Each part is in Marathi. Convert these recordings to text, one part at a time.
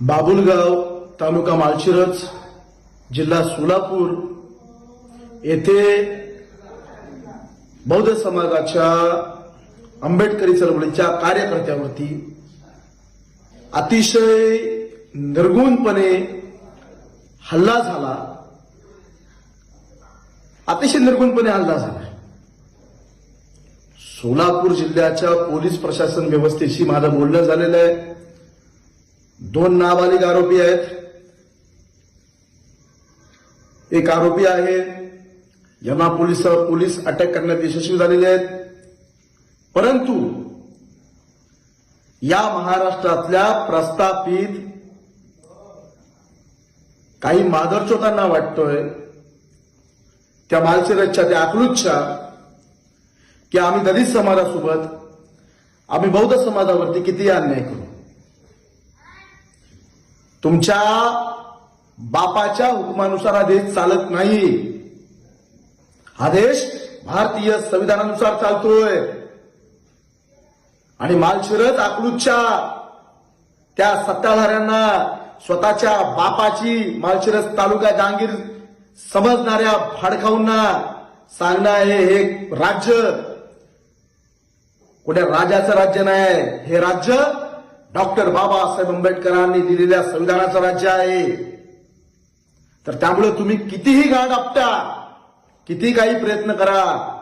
बाबुलगाव तालुका माळशिरस जिल्हा सोलापूर येथे बौद्ध समाजाच्या आंबेडकरी चळवळीच्या कार्यकर्त्यावरती अतिशय निर्गुणपणे हल्ला झाला. अतिशय निर्गुणपणे हल्ला झाला. सोलापूर जिल्ह्याच्या पोलीस प्रशासन व्यवस्थेशी माझं बोलणं झालेलं आहे. दोन नाबालिग आरोपी आहेत एक आरोपी आहे यांना पोलीस पोलीस अटक करण्यात यशस्वी झालेले आहेत परंतु या महाराष्ट्रातल्या प्रस्थापित काही मादरचोतांना वाटतोय त्या मालशिरसच्या त्या अकलूजच्या की आम्ही दलित समाजासोबत आम्ही बौद्ध समाजावरती किती अन्याय करू. तुमच्या बापाच्या हुकमानुसार हा देश चालत नाही. हा देश भारतीय संविधानानुसार चालतोय. आणि मालशिरस अकलूजच्या त्या सत्ताधाऱ्यांना स्वतःच्या बापाची मालशिरस तालुका जहांगीर समजणाऱ्या भाडखाऊंना सांगणं हे हे राज्य. कुठे राजाचं राज्य नाही हे राज्य डॉक्टर बाबासाहेब आंबेडकरांनी दिलेल्या संविधानाचं राज्य आहे. तर त्यामुळे तुम्ही कितीही गाड आपटा किती काही प्रयत्न करा.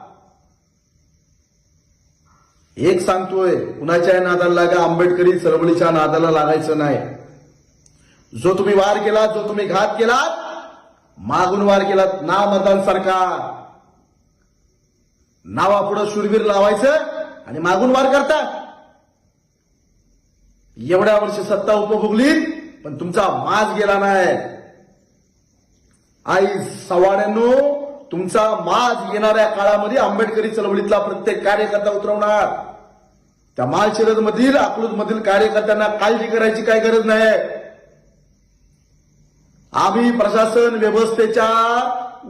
एक सांगतोय कुणाच्या नादाला लागा आंबेडकरी चळवळीच्या नादाला लागायचं नाही. जो तुम्ही वार केलात जो तुम्ही घात केलात मागून वार केलात ना मतदान सरकार. नावापुढं शूरवीर लावायचं आणि मागून वार करता एवढ्या वर्षी सत्ता उपभोगली पण तुमचा माज गेला नाही. आई सवाड्यांनो तुमचा माज येणाऱ्या काळामध्ये आंबेडकरी चळवळीतला प्रत्येक कार्यकर्ता उतरवणार. त्या मालशिरद मधील अकलूज मधील कार्यकर्त्यांना काळजी करायची काय गरज नाही. आम्ही प्रशासन व्यवस्थेच्या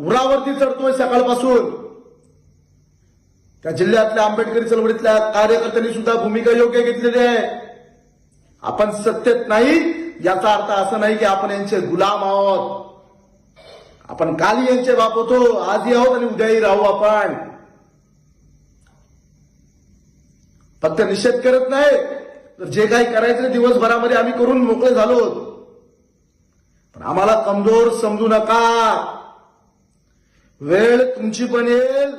उरावरती चढतोय सकाळपासून. त्या जिल्ह्यातल्या आंबेडकरी चळवळीतल्या कार्यकर्त्यांनी सुद्धा भूमिका योग्य घेतलेली आहे. आपण सत्तेत नाही याचा अर्थ असं नाही की आपण यांचे गुलाम आहोत. आपण काल यांचे बाप होतो आजही आहोत आणि उद्याही राहू आपण. फक्त निषेध करत नाही. तर जे काही करायचं दिवसभरामध्ये आम्ही करून मोकळे झालो. पण आम्हाला कमजोर समजू नका. वेळ तुमची पण येईल.